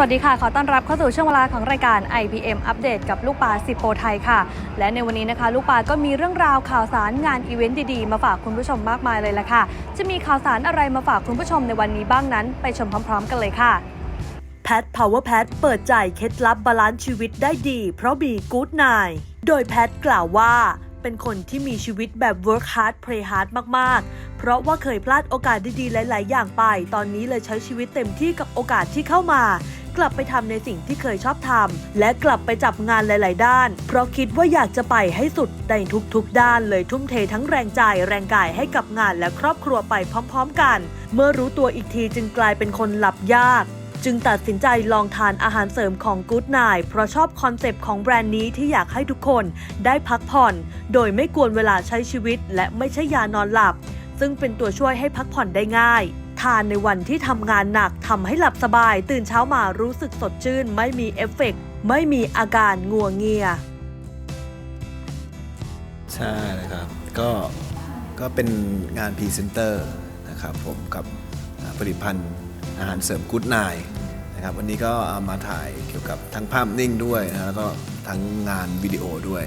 วัสดีค่ะ ขอต้อนรับเข้าสู่ช่วงเวลาของรายการ IPM อัปเดตกับลูกปลาสิบโปรไทยค่ะ และในวันนี้นะคะ ลูกปลาก็มีเรื่องราวข่าวสารงานอีเวนต์ดีๆ มาฝากคุณผู้ชมมากมายเลยละค่ะ จะมีข่าวสารอะไรมาฝากคุณผู้ชมในวันนี้บ้างนั้น ไปชมพร้อม ๆ กันเลยค่ะแพท Power Pat เปิดใจเคล็ดลับบาลานซ์ชีวิตได้ดี เพราะมีกู๊ดไนโดยแพทกล่าวว่าเป็นคนที่มีชีวิตแบบ work hard play hard มาก ๆ เพราะว่าเคยพลาดโอกาสดี ๆ หลาย ๆ อย่างไป ตอนนี้เลยใช้ชีวิตเต็มที่กับโอกาสที่เข้ามา กลับไปทำในสิ่งที่เคยชอบทำและกลับไปจับงานหลาย ๆ ด้าน เพราะคิดว่าอยากจะไปให้สุดในทุก ๆ ด้านเลยทุ่มเททั้งแรงใจแรงกายให้กับงานและครอบครัวไปพร้อม ๆ กัน เมื่อรู้ตัวอีกทีจึงกลายเป็นคนหลับยากจึงตัดสินใจลองทานอาหารเสริมของ Good Night เพราะชอบคอนเซปต์ของแบรนด์นี้ที่อยากให้ทุกคนได้พักผ่อน โดยไม่กวนเวลาใช้ชีวิต และไม่ใช่ยานอนหลับ ซึ่งเป็นตัวช่วยให้พักผ่อนได้ง่าย ทานในวันที่ทำงานหนักทำให้หลับสบาย ตื่นเช้ามารู้สึกสดชื่น ไม่มีเอฟเฟกต์ไม่มีอาการงัวงเงีย ใช่นะครับ ก็ก็เป็นงานพรีเซนเตอร์นะครับผมกับผลิตภัณฑ์อาหารเสริมกู๊ดไนนะครับวันนี้ก็เอามาถ่ายเกี่ยวกับทั้งภาพนิ่งด้วยนะแล้วก็ทั้งงานวิดีโอด้วย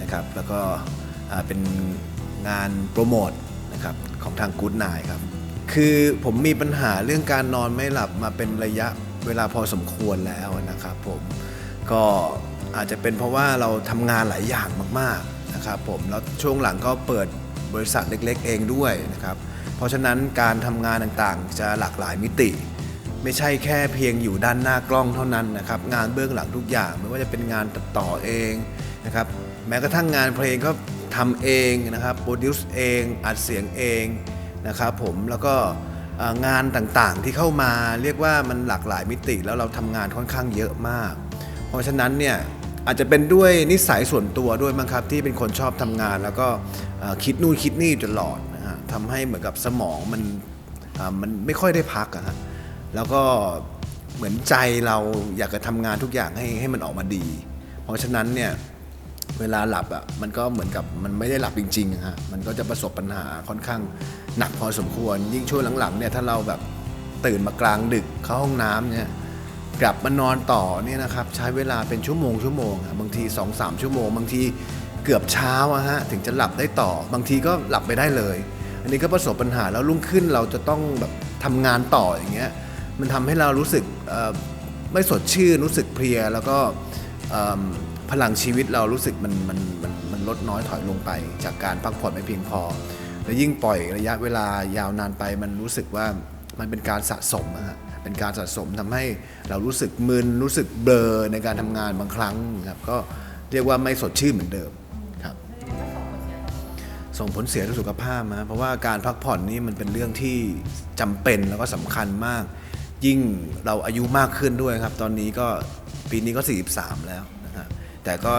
นะครับแล้วก็เป็นงานโปรโมทนะครับของทางกู๊ดไนครับ คือผมมีปัญหาเรื่องการนอนไม่หลับมาเป็นระยะเวลาพอสมควรแล้วนะครับผมก็อาจจะเป็นเพราะว่าเราทำงานหลายอย่างมากๆนะครับผมแล้วช่วงหลังก็เปิดบริษัทเล็ก ๆ เองด้วยนะครับเพราะฉะนั้นการทำงานต่างๆ จะหลากหลายมิติ ไม่ใช่แค่เพียงอยู่ด้านหน้ากล้องเท่านั้นนะครับงานเบื้องหลังทุกอย่างไม่ว่าจะเป็นงานตัดต่อเองนะครับแม้กระทั่งงานเพลงก็ทำเองนะครับโปรดิวซ์เองอัดเสียงเอง นะครับผมแล้วก็งานต่างๆที่เข้ามาเรียกว่ามันหลากหลายมิติแล้วเราทำงานค่อนข้างเยอะมาก เพราะฉะนั้นเนี่ยอาจจะเป็นด้วยนิสัยส่วนตัวด้วยมั้งครับ ที่เป็นคนชอบทำงาน แล้วก็คิดนู่นคิดนี่ตลอดนะฮะทำให้เหมือนกับสมองมันมันไม่ค่อยได้พักอะฮะแล้วก็เหมือนใจเราอยากจะทำงานทุกอย่างให้ให้มันออกมาดี เพราะฉะนั้นเนี่ยเวลาหลับอะมันก็เหมือนกับมันไม่ได้หลับจริงๆอะฮะมันก็จะประสบปัญหาค่อนข้าง หนักพอสมควร ยิ่งช่วงหลังๆเนี่ยถ้าเราแบบตื่นมากลางดึกเข้าห้องน้ำเนี่ยกลับมานอนต่อเนี่ยนะครับใช้เวลาเป็นชั่วโมงชั่วโมงบางที 2-3 ชั่วโมง บางทีเกือบเช้าอะฮะถึงจะหลับได้ต่อ บางทีก็หลับไปได้เลย อันนี้ก็ประสบปัญหาแล้วรุ่งขึ้นเราจะต้องแบบทำงานต่ออย่างเงี้ยมันทำให้เรารู้สึกไม่สดชื่นรู้สึกเพลียแล้วก็พลังชีวิตเรารู้สึกมันมันมันมันลดน้อยถอยลงไป จากการพักผ่อนไม่เพียงพอ และยิ่งปล่อยระยะเวลายาวนานไป มันรู้สึกว่ามันเป็นการสะสมนะฮะเป็นการสะสมทำให้เรารู้สึกมึนรู้สึกเบลอในการทำงานบางครั้งครับก็เรียกว่าไม่สดชื่นเหมือนเดิมครับ ส่งผลเสียต่อสุขภาพนะเพราะว่าการพักผ่อนนี่มันเป็นเรื่องที่จำเป็นแล้วก็สำคัญมาก ยิ่งเราอายุมากขึ้นด้วยครับ ตอนนี้ก็ปีนี้ก็ 43 แล้วนะฮะแต่ก็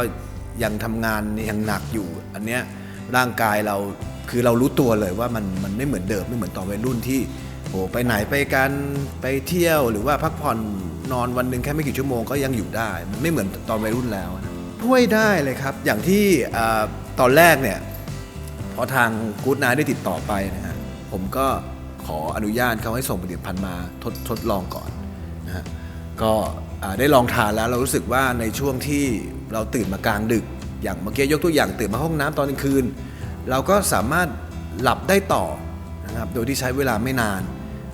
ยังทำงานยังหนักอยู่ อันเนี้ยร่างกายเรา คือเรารู้ตัวเลยว่ามันมันไม่เหมือนเดิมไม่เหมือนตอนวัยรุ่นที่โอ้ไปไหนไปกันไปเที่ยวหรือว่าพักผ่อนนอนวันหนึ่งแค่ไม่กี่ชั่วโมงก็ยังอยู่ได้ มันไม่เหมือนตอนวัยรุ่นแล้วนะช่วยได้เลยครับ อย่างที่ตอนแรกเนี่ยพอทางกู๊ดนาได้ติดต่อไปนะฮะผมก็ขออนุญาตเขาให้ส่งผลิตภัณฑ์มาทดทดลองก่อนนะฮะก็ได้ลองทานแล้วเรารู้สึกว่าในช่วงที่เราตื่นมากลางดึก อย่างเมื่อกี้ยกตัวอย่างตื่นมาห้องน้ำตอนกลางคืน เราก็สามารถหลับได้ต่อนะครับโดยที่ใช้เวลาไม่นาน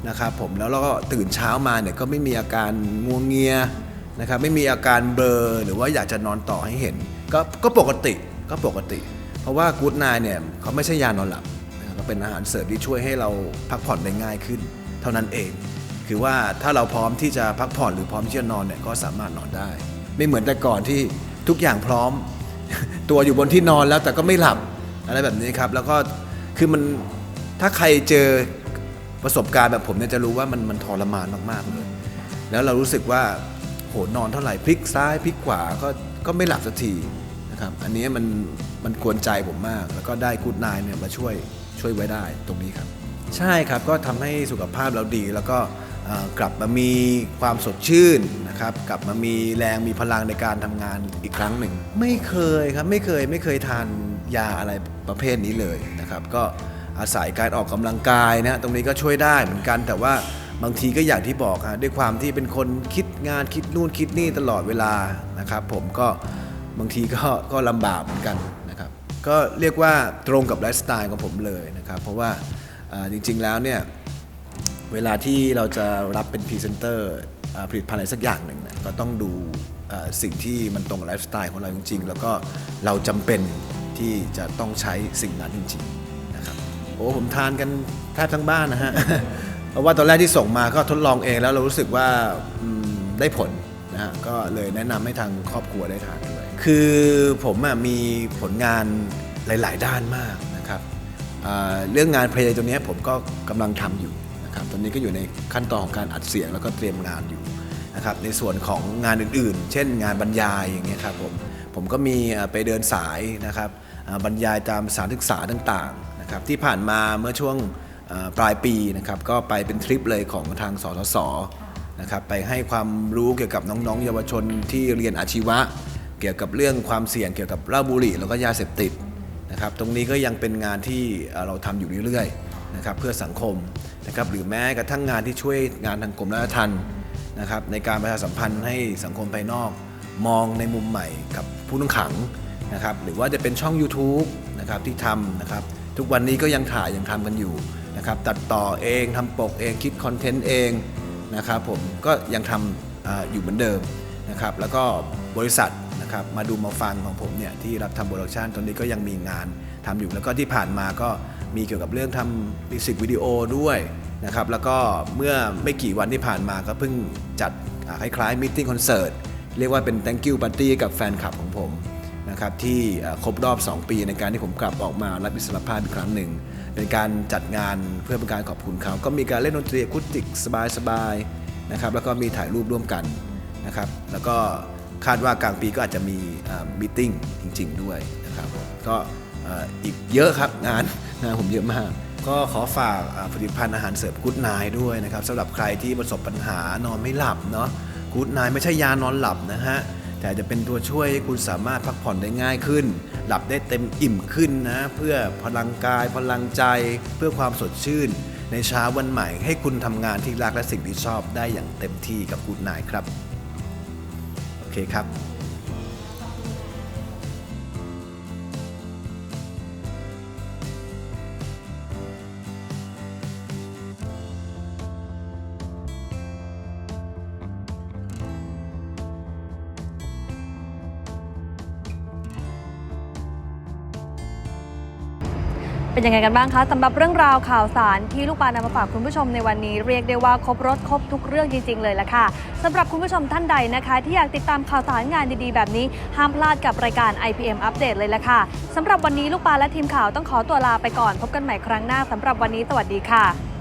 นะครับผมแล้วเราก็ตื่นเช้ามาเนี่ยก็ไม่มีอาการงวงเงียนะครับไม่มีอาการเบลอหรือว่าอยากจะนอนต่อให้เห็นก็ก็ปกติก็ปกติ เพราะว่ากู๊ดไนเนี่ยเขาไม่ใช่ยานอนหลับนะครับก็เป็นอาหารเสริมที่ช่วยให้เราพักผ่อนได้ง่ายขึ้น เท่านั้นเอง คือว่าถ้าเราพร้อมที่จะพักผ่อนหรือพร้อมที่จะนอนเนี่ยก็สามารถนอนได้ ไม่เหมือนแต่ก่อนที่ทุกอย่างพร้อม ตัวอยู่บนที่นอนแล้วแต่ก็ไม่หลับ อะไรแบบนี้ครับ แล้วก็คือมันถ้าใครเจอประสบการณ์แบบผมเนี่ยจะรู้ว่ามันมันทรมานมากๆเลย แล้วเรารู้สึกว่าโหนอนเท่าไหร่พลิกซ้ายพลิกขวาก็ก็ไม่หลับสักทีนะครับ อันนี้มันมันกวนใจผมมาก แล้วก็ได้กูดนายเนี่ยมาช่วยช่วยไว้ได้ตรงนี้ครับ ใช่ครับก็ทำให้สุขภาพเราดี แล้วก็เอ่อกลับมามีความสดชื่นนะครับ กลับมามีแรงมีพลังในการทำงานอีกครั้งหนึ่ง ไม่เคยครับไม่เคยไม่เคยทาน ยาอะไรประเภทนี้เลยนะครับ ก็อาศัยการออกกำลังกายนะตรงนี้ก็ช่วยได้เหมือนกัน แต่ว่าบางทีก็อย่างที่บอกฮะด้วยความที่เป็นคนคิดงานคิดนู่นคิดนี่ตลอดเวลานะครับ ผมก็บางทีก็ก็ลำบากเหมือนกันนะครับ ก็เรียกว่าตรงกับไลฟ์สไตล์ของผมเลยนะครับ เพราะว่าจริง ๆแล้วเนี่ยเวลาที่เราจะรับเป็นพรีเซนเตอร์ผลิตภัณฑ์อะไรสักอย่างหนึ่งก็ต้องดูสิ่งที่มันตรงกับไลฟ์สไตล์ของเราจริง ๆ แล้วก็เราจำเป็น ที่จะต้องใช้สิ่งนั้นจริงๆนะครับโอ้ผมทานกันแทบทั้งบ้านนะฮะเพราะว่าตอนแรกที่ส่งมาก็ทดลองเองแล้วเรารู้สึกว่าได้ผลนะฮะก็เลยแนะนำให้ทางครอบครัวได้ทานด้วยคือผมอมีผลงานหลาย ๆ ด้านมากนะครับเรื่องงานเพลงตัวนี้ผมก็กำลังทำอยู่นะครับตอนนี้ก็อยู่ในขั้นตอนของการอัดเสียงแล้วก็เตรียมงานอยู่นะครับในส่วนของงานอื่นๆ เช่นงานบรรยายอย่างเงี้ยครับผม ผมก็มีไปเดินสายนะครับบรรยายตามสถานศึกษาต่างๆนะครับที่ผ่านมาเมื่อช่วงปลายปีนะครับก็ไปเป็นทริปเลยของทางสสสนะครับไปให้ความรู้เกี่ยวกับน้องๆ เยาวชนที่เรียนอาชีวะ เกี่ยวกับเรื่องความเสี่ยงเกี่ยวกับเหล้าบุหรี่แล้วก็ยาเสพติดนะครับตรงนี้ก็ยังเป็นงานที่เอ่อเราทำอยู่เรื่อยๆนะครับเพื่อสังคมนะครับหรือแม้กระทั่งงานที่ช่วยงานทางกรมราชทัณฑ์นะครับในการประชาสัมพันธ์ให้สังคมภายนอก มองในมุมใหม่กับผู้ต้องขังนะครับหรือว่าจะเป็นช่อง YouTube นะครับที่ทำนะครับทุกวันนี้ก็ยังถ่ายยังทำกันอยู่นะครับตัดต่อเองทำปกเองคิดคอนเทนต์เองนะครับผมก็ยังทำออยู่เหมือนเดิมนะครับแล้วก็บริษัทนะครับมาดูมาฟังของผมเนี่ยที่รับทำโปรดักชันตอนนี้ก็ยังมีงานทำอยู่แล้วก็ที่ผ่านมาก็มีเกี่ยวกับเรื่องทำมิวสิกวิดีโอด้วยนะครับแล้วก็เมื่อไม่กี่วันที่ผ่านมาก็เพิ่งจัดคล้ายๆมิ g คอนเสิร์ต เรียกว่าเป็น thank you party กับแฟนคลับของผมนะครับที่ครบรอบ 2 ปีในการที่ผมกลับออกมารับอิสรภาพอีกครั้งหนึ่งเป็นการจัดงานเพื่อเป็นการขอบคุณเขา ก็มีการเล่นดนตรีอะคูติกสบายๆนะครับแล้วก็มีถ่ายรูปร่วมกันนะครับแล้วก็คาดว่ากลางปีก็อาจจะมีมิ팅จริง ๆ ด้วยนะครับก็อีกเยอะครับงานงานผมเยอะมาก ก็ขอฝากผลิตภัณฑ์อาหารเสริมกู๊ดไนด้วยนะครับสำหรับใครที่ประสบปัญหานอนไม่หลับเนาะ กู๊ดไนไม่ใช่ยานอนหลับนะฮะ แต่จะเป็นตัวช่วยให้คุณสามารถพักผ่อนได้ง่ายขึ้น หลับได้เต็มอิ่มขึ้นนะ เพื่อพลังกายพลังใจ เพื่อความสดชื่น ในเช้าวันใหม่ ให้คุณทำงานที่รักและสิ่งที่ชอบได้อย่างเต็มที่กับกู๊ดไนครับ โอเคครับ เป็นยังไงกันบ้างคะสำหรับเรื่องราวข่าวสารที่ลูกปานำมาฝากคุณผู้ชมในวันนี้ เรียกได้ว่าครบรถครบทุกเรื่องจริง ๆ เลยละค่ะสำหรับคุณผู้ชมท่านใดนะคะ ที่อยากติดตามข่าวสารงานดีๆ แบบนี้ ห้ามพลาดกับรายการ IPM อัปเดตเลยละค่ะสำหรับวันนี้ลูกปาและทีมข่าวต้องขอตัวลาไปก่อน พบกันใหม่ครั้งหน้าสำหรับวันนี้สวัสดีค่ะ